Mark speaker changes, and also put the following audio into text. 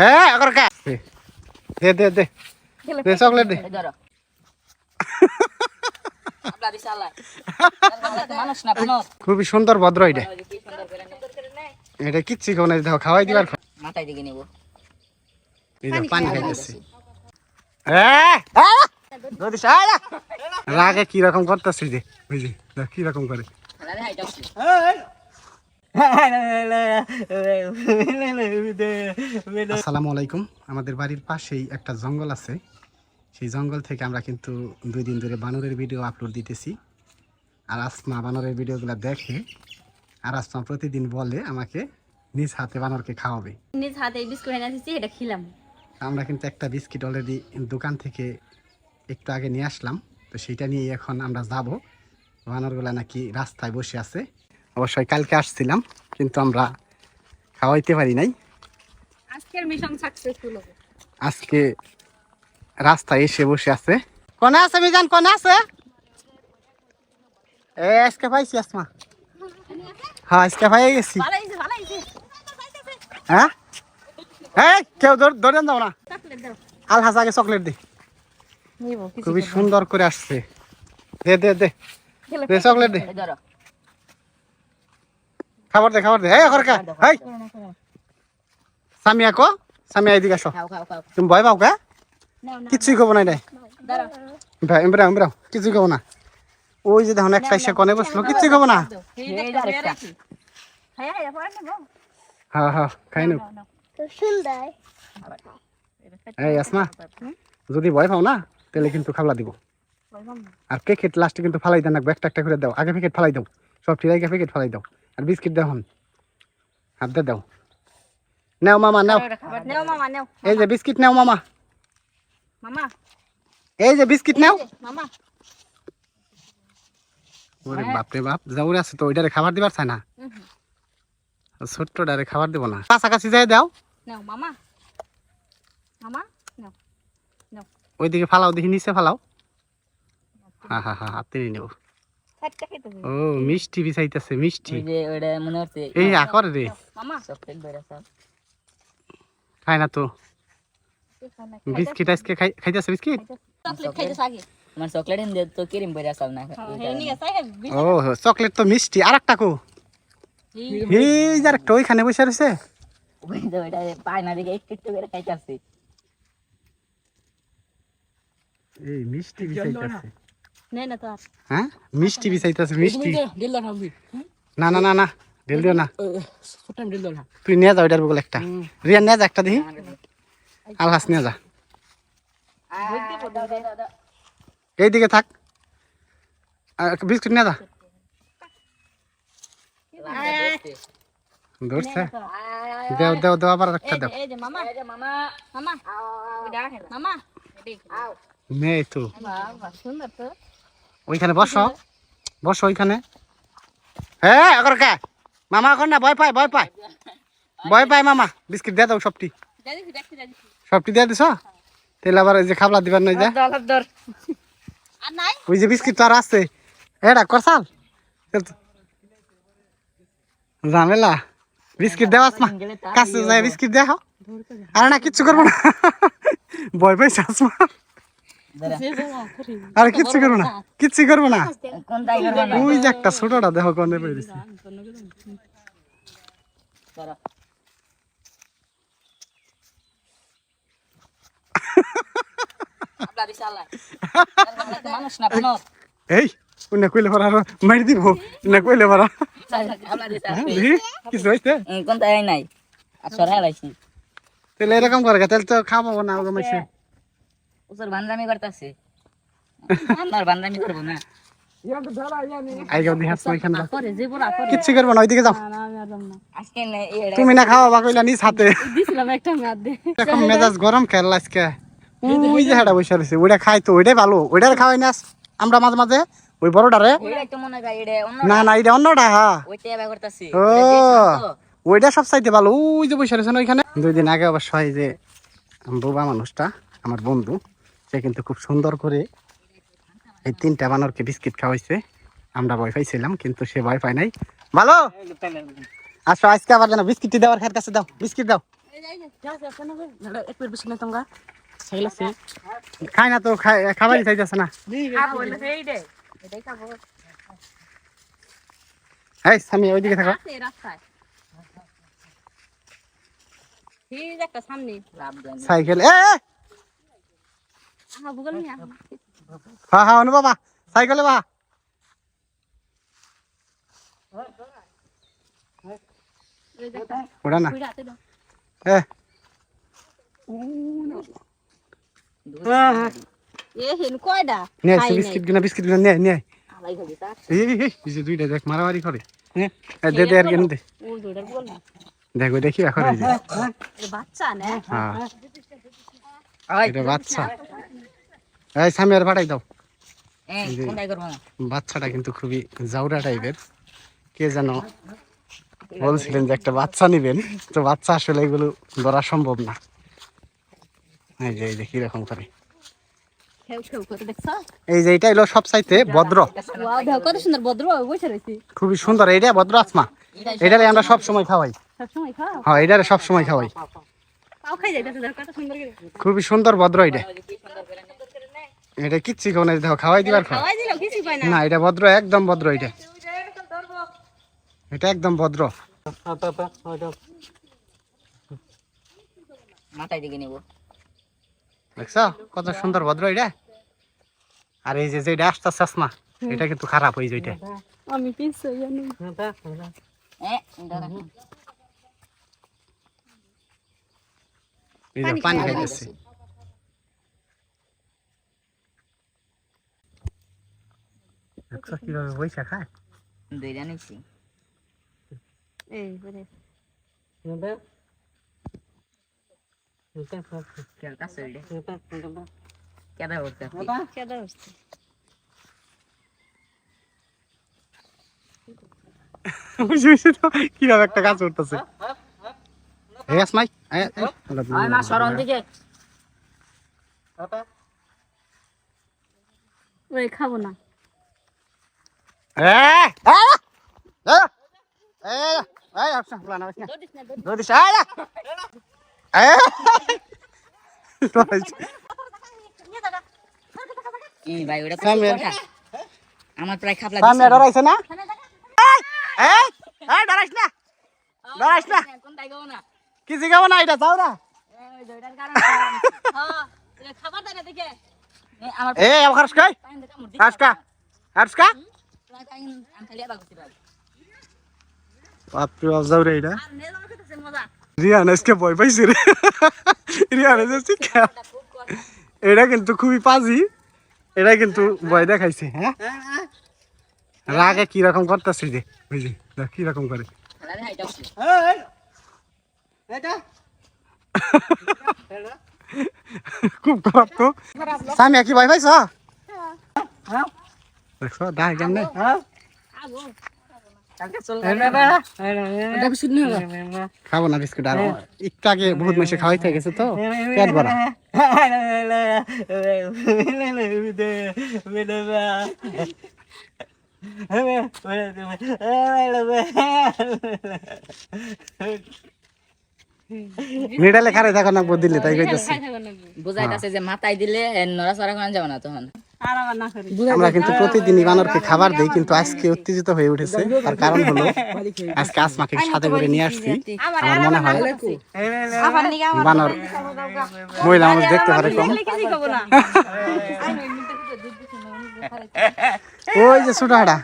Speaker 1: হ্যাঁ কা দে দে দে। দে চকলেট দে। খুবই সুন্দর ভদ্র এটা। এটা কিচ্ছু খাও না দেখো খাওয়াই দিবার
Speaker 2: মাথায় দিকে নিব।
Speaker 1: পানি খাইতেছি। হ্যাঁ রাগে কি রকম করতেছে যে বুঝলি দেখ কি রকম করে আসসালামু আলাইকুম। আমাদের বাড়ির পাশেই একটা জঙ্গল আছে। সেই জঙ্গল থেকে আমরা কিন্তু দুই দিন ধরে বানরের ভিডিও আপলোড দিতেছি। আর আসমা বানরের ভিডিওগুলো দেখে আর আসমা প্রতিদিন বলে আমাকে নিজ হাতে বানরকে খাওয়াবে।
Speaker 3: নিজ হাতে বিস্কুট এনে আসছি এটা খেলাম।
Speaker 1: আমরা কিন্তু একটা বিস্কিট অলরেডি দোকান থেকে একটু আগে নিয়ে আসলাম। তো সেইটা নিয়ে এখন আমরা যাব। বানরগুলা নাকি রাস্তায় বসে আছে। অবশ্যই কালকে আসছিলাম কিন্তু আমরা খাওয়াইতে পারি নাই।
Speaker 3: আজকের মিশন সাকসেসফুল হবে।
Speaker 1: আজকে রাস্তায় এসে বসে আছে। কোনে আছে মিজান? কোনে আছে? এ আজকে পাইছি আসমা। হ্যাঁ আজকে পাই গেছি। হ্যাঁ? এই কেউ ধর- ধরে দাও না।
Speaker 3: দাও।
Speaker 1: আগে চকলেট দি। খুবই সুন্দর করে আসছে। দে দে দে। দে চকলেট দে।
Speaker 2: ধরো।
Speaker 1: খাবার দে খাবার দে এই খরকা এই সামিয়া কো সামিয়া এদিকে আসো তুমি ভয় পাও কা কিছুই কব না
Speaker 2: ধরো
Speaker 1: ভাই এমব্রাও এমব্রাও কিছুই কব না ওই যে দেখুন একটা এসে কনে বসল কিছুই কব না
Speaker 3: হ্যাঁ হ্যাঁ
Speaker 1: হ্যাঁ হ্যাঁ খাই এই আসমা যদি ভয় পাও না তাহলে কিন্তু খাবলা দিব আর প্যাকেট লাস্টে কিন্তু ফালাই দেন একটা একটা করে দাও আগে প্যাকেট ফালাই দাও সব ঠিক আগে প্যাকেট ফালাই দাও আর বিস্কিট দাও হন হাত দিয়ে দাও। নেও মামা নেও।
Speaker 3: নেও মামা নেও।
Speaker 1: এই যে বিস্কিট নেও মামা।
Speaker 3: মামা।
Speaker 1: এই যে বিস্কিট নেও।
Speaker 3: মামা।
Speaker 1: ওরে বাপরে বাপ যাউরে আছে তো ওইটারে খাবার দিবার চায় না। ছোট্টটারে খাবার দিব না। কাছাকাছি যাই দাও।
Speaker 3: নেও মামা। মামা নেও
Speaker 1: ওইদিকে ফালাও দেখি নিচে ফালাও। হা হা হা হাতে নিয়ে নেব। ও মিষ্টি বিছাইতেছে মিষ্টি। এই আকর রে। খায় না তো। বিস্কিট আজকে খাইতেছে বিস্কিট?
Speaker 3: হ্যাঁ
Speaker 1: ও চকলেট তো মিষ্টি। আর একটা কো এই যার একটা ওইখানে বসে রয়েছে। এই মিষ্টি
Speaker 3: আর
Speaker 1: হ্যাঁ? মিষ্টি বিছাইতেছে মিষ্টি। না না না না ঢেল দিও না। তুই নিয়ে যা ওইটার বগল একটা। রিয়া নিয়ে যা একটা দেখি। আলহাস নিয়ে যা। এইদিকে থাক। আর একটা বিস্কুট নিয়ে যা। ধরছে। দেও দেও দেও আবার একটা দেও।
Speaker 3: এই মামা।
Speaker 2: মামা।
Speaker 3: মামা। মামা।
Speaker 1: নে তো।
Speaker 3: সুন্দর তো।
Speaker 1: ওইখানে বসো। বসো ওইখানে। হ্যাঁ আগর কে? মামা এখন না ভয় পায় ভয় পায়। ভয় পায় মামা বিস্কিট দিয়ে দাও সবটি। সবটি দিয়ে দিছ? তাহলে আবার ওই যে খাবলা দিবার নই যা। ওই যে বিস্কিট তো আর আছে। এটা করছাল ঝামেলা বিস্কিট দেওয়া আসমা। কাছে যায় বিস্কিট দেখাও আর না কিচ্ছু করব না। ভয় পাইছে আসমা। আর কিচ্ছু করব না কিচ্ছু করব না।
Speaker 2: কোন না
Speaker 1: ওই যে একটা ছোটটা দেখো কনে পেয়েছি
Speaker 2: ধরো আপনার না
Speaker 1: কইলে মারি দিব
Speaker 2: আপনার
Speaker 1: হ্যাঁ, কিছু হয়েছে
Speaker 2: কোন তাই নাই? আর সরাই লাইছি।
Speaker 1: তাহলে এরকম করে তাহলে তো খাব না ওকে
Speaker 2: বান্দামি করতেছে। আপনার বান্দামি করব না।
Speaker 1: আইগাও দিহাস ওইখানে। যাও।
Speaker 3: করে যে বড় করে
Speaker 1: কিচ্ছু করব না ওইদিকে যাও।
Speaker 3: না আমি আর যাব না।
Speaker 2: আজকে নে এই
Speaker 1: তুমি না খাওয়া বা কইলা নিজ হাতে।
Speaker 3: দিছিলাম একটা মেয়াদ দে।
Speaker 1: এখন মেজাজ গরম খেলা আজকে। ওই যে হাটা বসে রয়েছে ওইটা খাই তো ওইটাই ভালো ওইটার খাওয়াই না আমরা মাঝে মাঝে ওই বড়টারে না না এটা অন্যটা হ্যাঁ ও ওইটা সব চাইতে ভালো। ওই যে বসে ওইখানে। দুই দিন আগে অবশ্য হয় যে বোবা মানুষটা আমার বন্ধু সে কিন্তু খুব সুন্দর করে এই তিনটা বানরকে বিস্কিট খাওয়াইছে। আমরা ভয় পাইছিলাম কিন্তু সে ভয় পায় নাই। ভালো? আসো আজকে আবার যেন বিস্কিট দেওয়ার খার কাছে দাও বিস্কিট দাও।
Speaker 3: বেশি না সাইকেল
Speaker 1: খায় না তো খাবারই চাইতেছে না। এই ওইদিকে থাকো। সাইকেল এ এ!
Speaker 3: আহা ভূগোল নিয়ে আহা
Speaker 1: হ্যাঁ হ্যাঁ অনু বাবা সাইকেলে বা
Speaker 3: ওই
Speaker 1: না। এ। মারামারি করে। দে দে আর কেন দে। দেখ দেখি এখন
Speaker 3: বাচ্চা না।
Speaker 1: হ্যাঁ। এটা বাচ্চা। এই সামি আর পাঠাই দাও বাচ্চাটা কিন্তু খুবই জাউরা টাইপের। কে যেন বলছিলেন যে একটা বাচ্চা নিবেন তো বাচ্চা আসলে এগুলো ধরা সম্ভব না। এই যে এই যে কীরকম করে। এই যে এটা হলো সব চাইতে ভদ্র
Speaker 3: কত সুন্দর ভদ্র বসে রয়েছে।
Speaker 1: খুবই সুন্দর এইটা ভদ্র আসমা এটারে আমরা সব সময় খাওয়াই হ্যাঁ এটারে সব সময় খাওয়াই খুবই সুন্দর ভদ্র এটা। এটা কিচ্ছি কোনো দেখো খাওয়াই দিবার খাওয়া
Speaker 3: খাওয়াই দিলাম কিছু পাই না।
Speaker 1: না এটা ভদ্র একদম ভদ্র এটা। এটা একদম ভদ্র।
Speaker 2: মাথায় দিকে নেব।
Speaker 1: দেখছ? কত সুন্দর ভদ্র এটা। আর এই যে যেটা আসমা এটা কিন্তু খারাপ হয়ে যেটা
Speaker 3: আমি
Speaker 1: পানি খাইতেছে। দেখছ কীভাবে বইসা খায়
Speaker 2: দুইটা নিছি
Speaker 3: এই করে
Speaker 2: খেলতাছে ওইটা কেদা উঠতে
Speaker 3: কেদা হচ্ছে
Speaker 1: বুঝি বুঝি তো কীভাবে একটা কাজ করতেছে এই আসমাই এই, এই,
Speaker 2: আয় মা সরন দিকে
Speaker 3: ওই খাব না।
Speaker 2: আমার প্রায় খাপলা
Speaker 1: ডরাইছে না? ডরাইস না। ডরাইস না।
Speaker 2: না।
Speaker 1: কি জিগাবো না এটা যাও না?
Speaker 3: হ্যাঁ খাবার দেখে।
Speaker 2: আমার
Speaker 1: খাস খাই। খাস কা
Speaker 2: প্রায় টাইম আমি খালি আবার করতে পারি
Speaker 1: বাপরে বাপ যাও রে এটা
Speaker 3: আর নে আমার খেতেছে মজা
Speaker 1: রিয়ান আজকে ভয় পাইছে রে রিয়ান এসে এটা কিন্তু খুবই পাজি এটা কিন্তু ভয় দেখাইছে হ্যাঁ রাগে কি রকম করতেছে যে বুঝলি দেখ কি রকম করে
Speaker 2: আরে হাইটা উঠছে
Speaker 1: খুব খারাপ তো সামিয়া কি ভয় পাইছ দেখছ কেমনে খাব না বিস্কুট আর একটু আগে বহুত মেশে খাওয়াইতে গেছে তো পেট ভরা নিডালে খারে থাকো না দিল্লি তাই কইতেছে
Speaker 2: বুঝাইতাছে যে মাথায় দিলে নড়াচড়া করা যাবে না তখন
Speaker 1: আমরা কিন্তু প্রতিদিনই বানরকে খাবার দিই, কিন্তু আজকে উত্তেজিত হয়ে উঠেছে। তার কারণ হলো, আজকে আসমাকে সাথে করে নিয়ে আসছি। আমার মনে হয় বানর, মহিলা মানুষ দেখতে পারে কম। ওই যে ছোট হাড়া